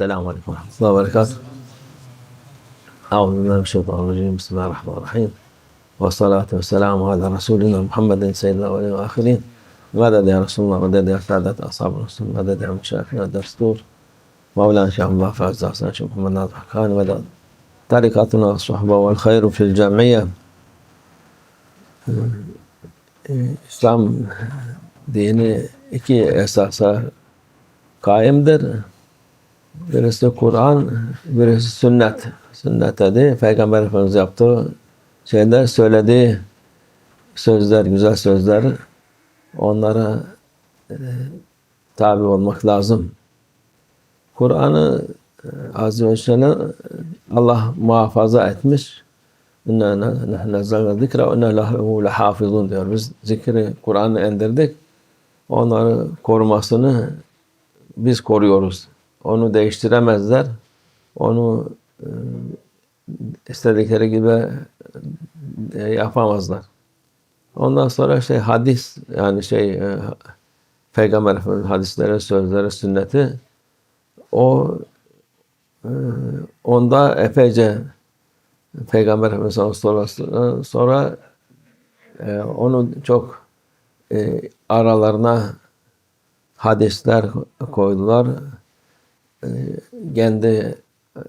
السلام عليكم ورحمة الله وبركاته. أعوذ بالله من الشيطان الرجيم. بسم الله الرحمن الرحيم. والصلاة والسلام على رسولنا محمد سيد الأولين والآخرين مدد يا رسول الله مدد يا سادة أصحاب الرسول مدد يا مشايخنا الدستور مولانا شيخ الله فاز حسن شيخ محمد ناصر حقاني مدد. تركتنا الصحبة والخير في الجمعية. İslam dini iki esasa kaimdir. Birisi Kur'an, birisi sünnet. Sünnet dedi, Peygamber Efendimiz yaptığı şeyler, söylediği sözler, güzel sözler, onlara e, tabi olmak lazım. Kur'an'ı e, Azze ve Celle Allah muhafaza etmiş. İnna nahnu nazzalna zikra ve inna lehu lehafizun diyor. Biz zikri Kur'an'ı indirdik. Onları korumasını biz koruyoruz. Onu değiştiremezler. Onu e, istedikleri gibi e, yapamazlar. Ondan sonra şey hadis yani şey e, Peygamber Efendimiz hadisleri, sözleri, sünneti o onda epeyce Peygamber Efendimiz sonra, sonra onu çok aralarına hadisler koydular. E, kendi e,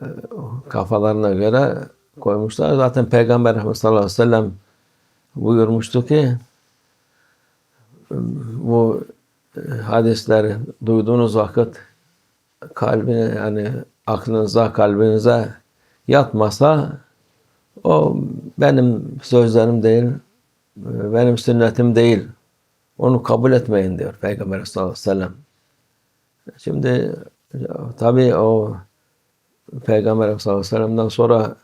kafalarına göre koymuşlar. Zaten Peygamber sallallahu aleyhi ve sellem buyurmuştu ki bu hadisleri duyduğunuz vakit kalbine yani aklınıza, kalbinize yatmasa o benim sözlerim değil, benim sünnetim değil. Onu kabul etmeyin diyor Peygamber sallallahu aleyhi ve sellem. Şimdi tabi o Peygamber sallallahu aleyhi ve sellem'den sonra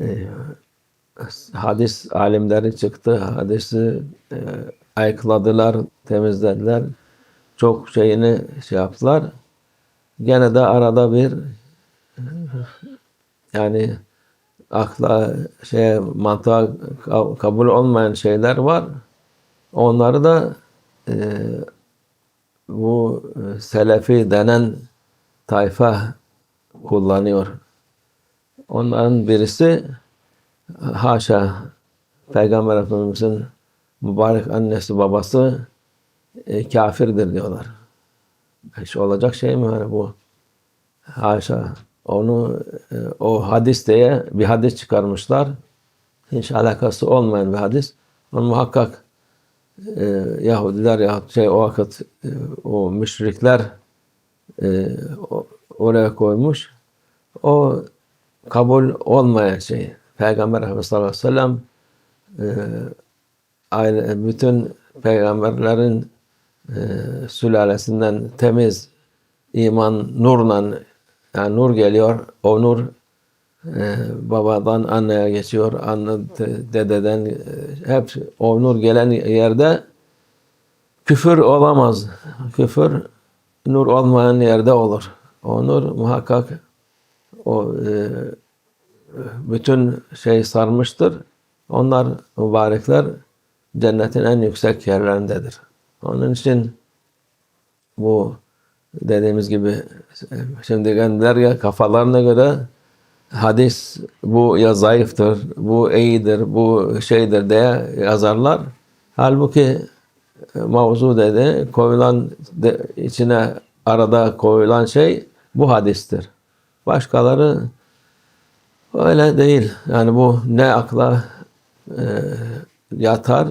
e, hadis alimleri çıktı. Hadisi e, ayıkladılar, temizlediler. Çok şeyini şey yaptılar. Gene de arada bir yani akla şey mantığa kabul olmayan şeyler var. Onları da e, bu selefi denen tayfa kullanıyor. Onların birisi haşa Peygamber Efendimiz'in mübarek annesi babası e, kafirdir diyorlar. Hiç olacak şey mi hani bu? Haşa. Onu e, o hadis diye bir hadis çıkarmışlar. Hiç alakası olmayan bir hadis. Onu muhakkak e, Yahudiler ya şey o vakit e, o müşrikler e, oraya koymuş. O kabul olmayan şey. Peygamber Efendimiz sallallahu aleyhi ve sellem e, bütün peygamberlerin e, sülalesinden temiz iman nurla yani nur geliyor. O nur e, babadan anneye geçiyor. Anne dededen e, hep o nur gelen yerde küfür olamaz. Küfür nur olmayan yerde olur. O nur muhakkak o e, bütün şey sarmıştır. Onlar mübarekler cennetin en yüksek yerlerindedir. Onun için bu dediğimiz gibi şimdi kendiler ya kafalarına göre hadis bu ya zayıftır, bu iyidir, bu şeydir diye yazarlar. Halbuki mavzu dedi koyulan de, içine arada koyulan şey bu hadistir. Başkaları öyle değil. Yani bu ne akla e, yatar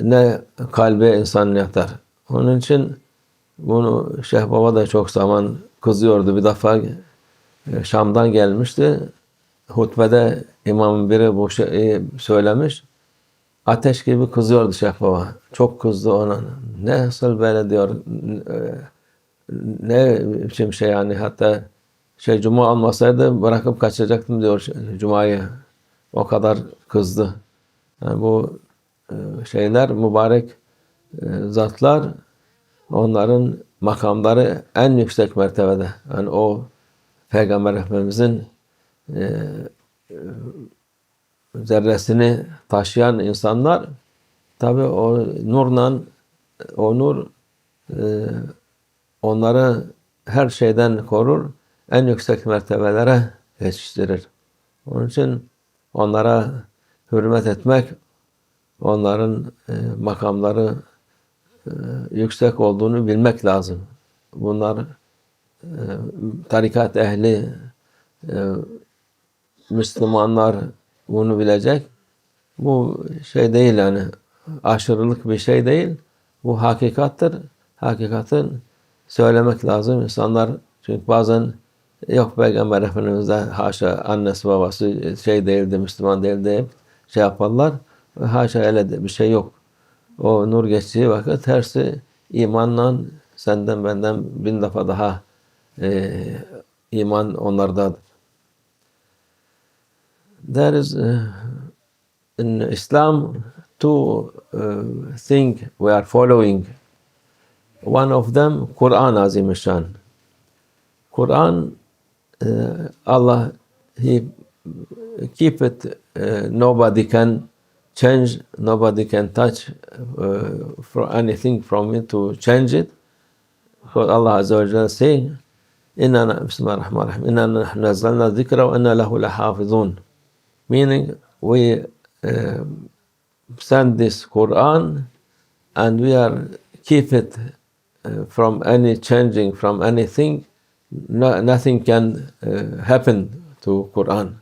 ne kalbe insan yatar. Onun için bunu Şeyh Baba da çok zaman kızıyordu. Bir defa Şam'dan gelmişti. Hutbede imam biri bu şeyi söylemiş. Ateş gibi kızıyordu Şeyh Baba. Çok kızdı ona. Ne nasıl böyle diyor. Ne biçim şey yani hatta şey cuma almasaydı bırakıp kaçacaktım diyor cumayı. O kadar kızdı. Yani bu şeyler mübarek zatlar onların makamları en yüksek mertebede. Yani o Peygamber Efendimizin e, zerresini taşıyan insanlar tabi o nurla o nur e, onları her şeyden korur. en yüksek mertebelere yetiştirir. Onun için onlara hürmet etmek, onların e, makamları e, yüksek olduğunu bilmek lazım. Bunlar e, tarikat ehli, e, Müslümanlar bunu bilecek. Bu şey değil yani aşırılık bir şey değil. Bu hakikattır. Hakikatin söylemek lazım. İnsanlar çünkü bazen yok Peygamber Efendimiz'de haşa annesi babası şey değildi, Müslüman değildi hep şey yaparlar. Haşa öyle de bir şey yok. O nur geçtiği vakit tersi imanla senden benden bin defa daha e, iman onlardadır. There is uh, in Islam two uh, things we are following. One of them Quran Azim Shan. Quran uh, Allah He keep it. Uh, nobody can change. Nobody can touch uh, for anything from it to change it. Because Allah Azza wa Jalla saying, "Inna Bismillah ar-Rahman ar-Rahim. Inna nahnu nazzalna dhikra wa inna lahu lahafizun." Meaning, we uh, send this Quran and we are keep it uh, from any changing from anything. No, nothing can uh, happen to Quran.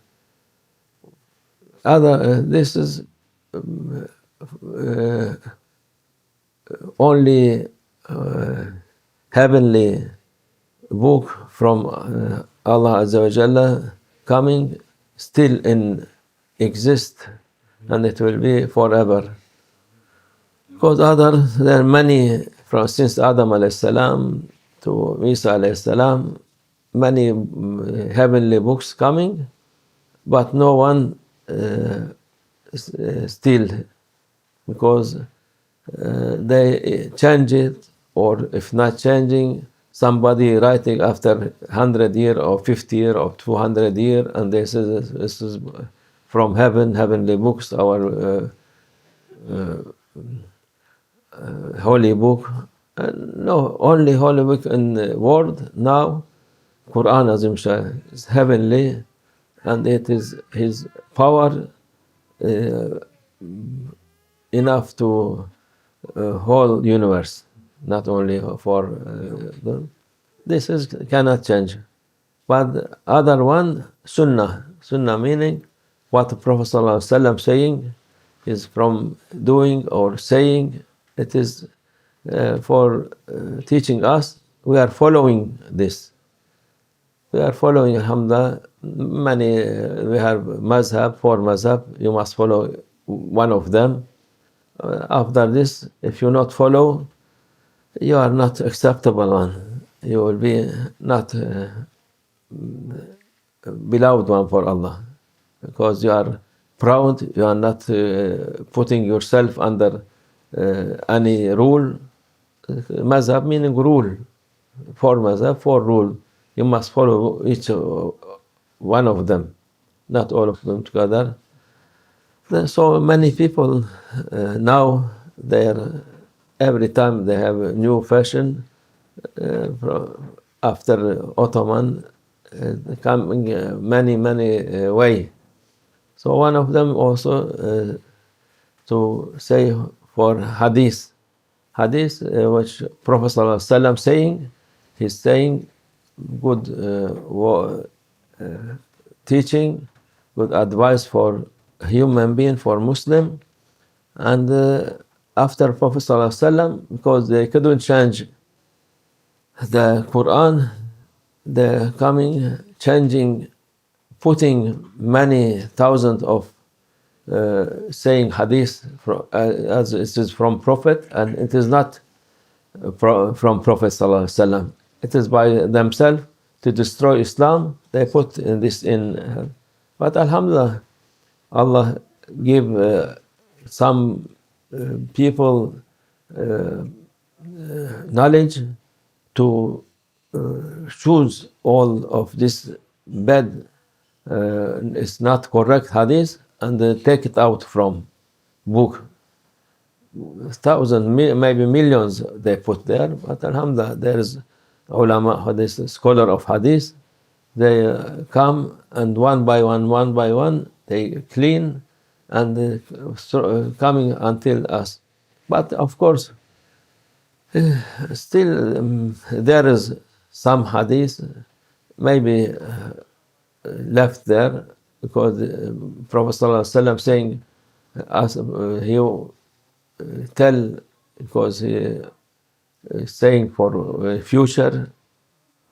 Other, uh, this is uh, only uh, heavenly book from Allah Azza wa Jalla coming still in exist and it will be forever. Because other there are many from since Adam alayhi salam to Isa alayhi salam, many mm, heavenly books coming, but no one uh, uh, still because uh, they change it or if not changing somebody writing after 100 year or 50 year or 200 year and they say this, is from heaven heavenly books our uh, uh, uh, holy book. And no only holy book in the world now quran azim shah is heavenly and it is his power uh, enough to uh, whole universe, not only for uh, this is cannot change. But other one, sunnah, sunnah meaning what the Prophet ﷺ saying is from doing or saying. It is uh, for uh, teaching us. We are following this. We are following Alhamdulillah. Many uh, we have mazhab, four mazhab. You must follow one of them. Uh, after this, if you not follow, you are not acceptable one. You will be not uh, beloved one for Allah because you are proud. You are not uh, putting yourself under uh, any rule. Mazhab meaning rule. For mazhab, for rule. You must follow each one of them, not all of them together. So many people uh, now they are every time they have a new fashion uh, after Ottoman uh, coming uh, many many way. So one of them also to say for hadith, hadith which Prophet Wasallam saying, he's saying good uh, teaching, good advice for human being, for Muslim, and uh, after Prophet Wasallam, because they couldn't change the Quran, the coming changing, putting many thousands of uh, saying hadith from, uh, as it is from Prophet, and it is not uh, pro- from Prophet wasallam. It is by themselves to destroy Islam. They put in this in, uh, but Alhamdulillah, Allah give uh, some people uh, uh, knowledge to uh, choose all of this bad uh, it's not correct hadith and uh, take it out from book. Thousands mi- maybe millions they put there but alhamdulillah there is ulama hadith scholar of hadith. They uh, come and one by one, one by one, they clean and uh, coming until us. But of course, uh, still um, there is some hadith maybe uh, left there because uh, Prophet ﷺ saying, as, uh, he tell because he saying for future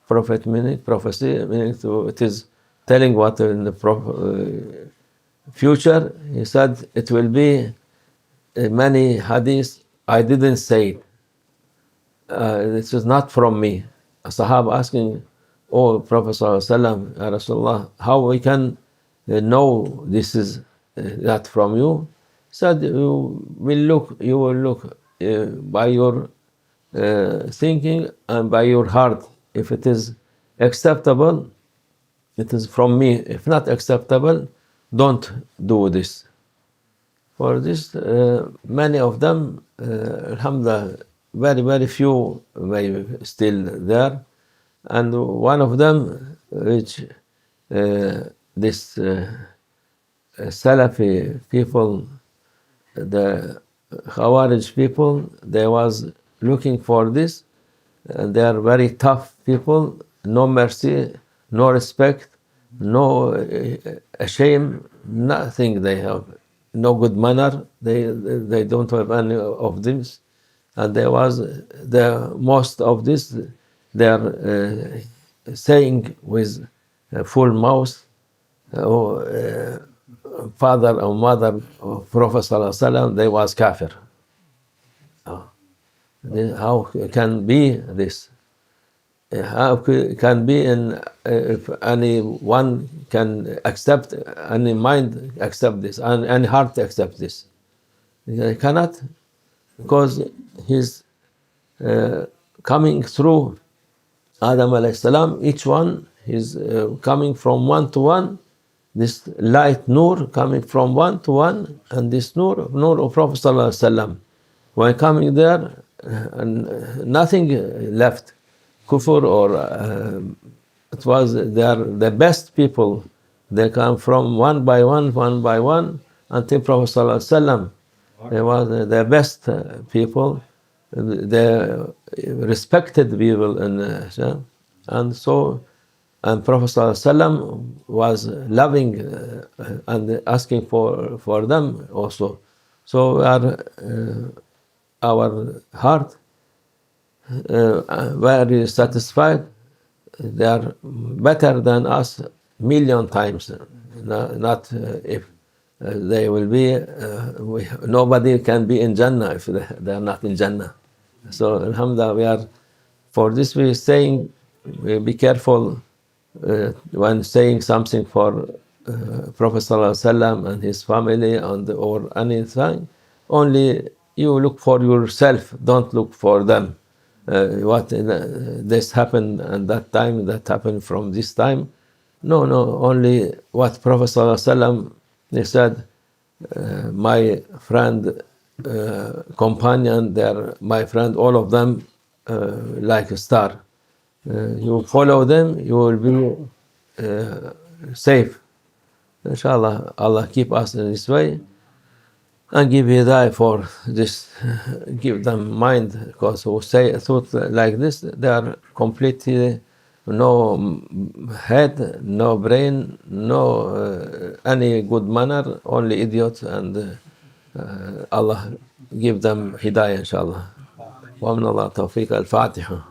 prophet meaning prophecy meaning to it is telling what in the pro- uh, future he said it will be many hadiths I didn't say it. Uh, this is not from me. A Sahaba asking, Oh Prophet Rasulullah, how we can uh, know this is uh, that from you? Said you will look, you will look uh, by your uh, thinking and by your heart. If it is acceptable, it is from me. If not acceptable, don't do this. For this, uh, many of them, uh, alhamdulillah, very, very few may still there. And one of them, which uh, this uh, Salafi people, the Khawarij people, they was looking for this. And they are very tough people, no mercy, no respect, no uh, shame, nothing they have, no good manner. They they don't have any of this, and there was the most of this. They are uh, saying with full mouth, oh, uh, father or mother of Prophet they was kafir. Oh. How can be this? How can be in uh, if anyone can accept any mind accept this and any heart accept this? They cannot because he's uh, coming through Adam alayhi salam. Each one is uh, coming from one to one. This light nur coming from one to one, and this nur nur of Prophet sallallahu alaihi wasallam. When coming there, uh, and uh, nothing uh, left, kufr or uh, it was they are the best people. They come from one by one, one by one, until Prophet sallallahu. They were the best uh, people, the respected people in uh, and so and Prophet ﷺ was loving uh, and asking for for them also. So our uh, our heart uh, very satisfied. They are better than us million times. Not, not uh, if uh, they will be. Uh, we, nobody can be in Jannah if they, they are not in Jannah. So Alhamdulillah, we are. For this, we are saying, we be careful uh, when saying something for uh, Prophet ﷺ and his family and or anything. Only you look for yourself. Don't look for them. Uh, what uh, this happened and that time, that happened from this time. No, no. Only what Prophet ﷺ he said. Uh, my friend, companion, they're my friend. All of them like a star. You follow them, you will be safe. Inshallah, Allah keep us in this way and give hidayah for this, give them mind because who say a thought like this, they are completely no head, no brain, no uh, any good manner, only idiots and uh, Allah give them hidayah inshallah. ومن الله توفيق الفاتحة